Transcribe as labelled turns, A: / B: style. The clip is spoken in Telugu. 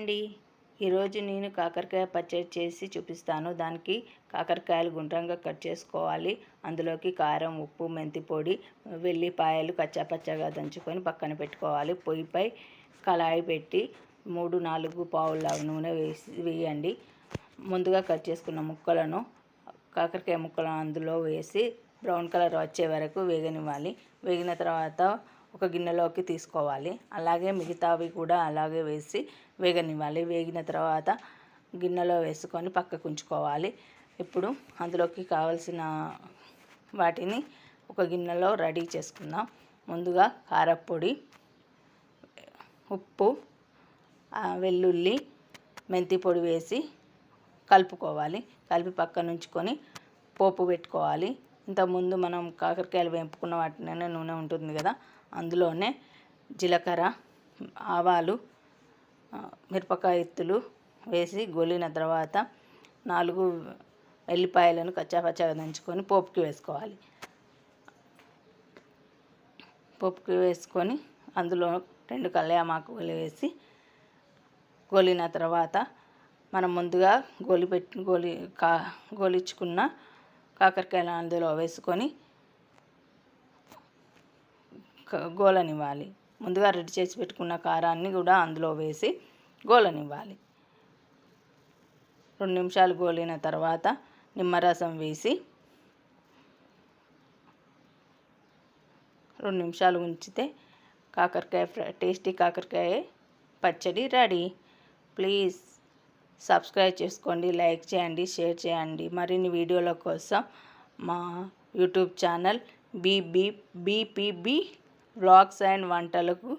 A: అండి ఈరోజు నేను కాకరకాయ పచ్చడి చేసి చూపిస్తాను. దానికి కాకరకాయలు గుండ్రంగా కట్ చేసుకోవాలి. అందులోకి కారం ఉప్పు మెంతి పొడి వెల్లిపాయలు కచ్చాపచ్చగా దంచుకొని పక్కన పెట్టుకోవాలి. పొయ్యిపై కళాయి పెట్టి మూడు నాలుగు పావుల నూనె వేసి వేయండి. ముందుగా కట్ చేసుకున్న ముక్కలను కాకరకాయ ముక్కలను అందులో వేసి బ్రౌన్ కలర్ వచ్చే వరకు వేగనివ్వాలి. వేగిన తర్వాత ఒక గిన్నెలోకి తీసుకోవాలి. అలాగే మిగతావి కూడా అలాగే వేసి వేగనివ్వాలి. వేగిన తర్వాత గిన్నెలో వేసుకొని పక్కకు ఉంచుకోవాలి. ఇప్పుడు అందులోకి కావలసిన వాటిని ఒక గిన్నెలో రెడీ చేసుకుందాం. ముందుగా కారపొడి ఉప్పు వెల్లుల్లి మెంతి పొడి వేసి కలుపుకోవాలి. కలిపి పక్కన ఉంచుకొని పోపు పెట్టుకోవాలి. ఇంతకుముందు మనం కాకరకాయలు వేపుకున్న వాటినే నూనె ఉంటుంది కదా అందులోనే జీలకర్ర ఆవాలు మిరపకాయ ఎత్తులు వేసి గొలిన తర్వాత నాలుగు ఎల్లిపాయలను కచ్చాపచ్చాగా దంచుకొని పోపుకి వేసుకోవాలి. పోపుకి వేసుకొని అందులో రెండు కళ్యామాకులు వేసి గోలిన తర్వాత మనం ముందుగా గోలి పెట్టి గోలి కా గోలిచ్చుకున్న కాకరకాయలు అందులో వేసుకొని గోలనివ్వాలి. ముందుగా రెడీ చేసి పెట్టుకున్న కారాన్ని కూడా అందులో వేసి గోలనివ్వాలి. రెండు నిమిషాలు గోలిన తర్వాత నిమ్మరసం వేసి రెండు నిమిషాలు ఉంచితే కాకరకాయ టేస్టీ కాకరకాయ పచ్చడి రెడీ. ప్లీజ్. సబ్స్క్రైబ్ చేసుకోండి లైక్ చేయండి షేర్ చేయండి. మరిన్ని వీడియోల కోసం మా YouTube channel BB BPB vlogs and వంటలకు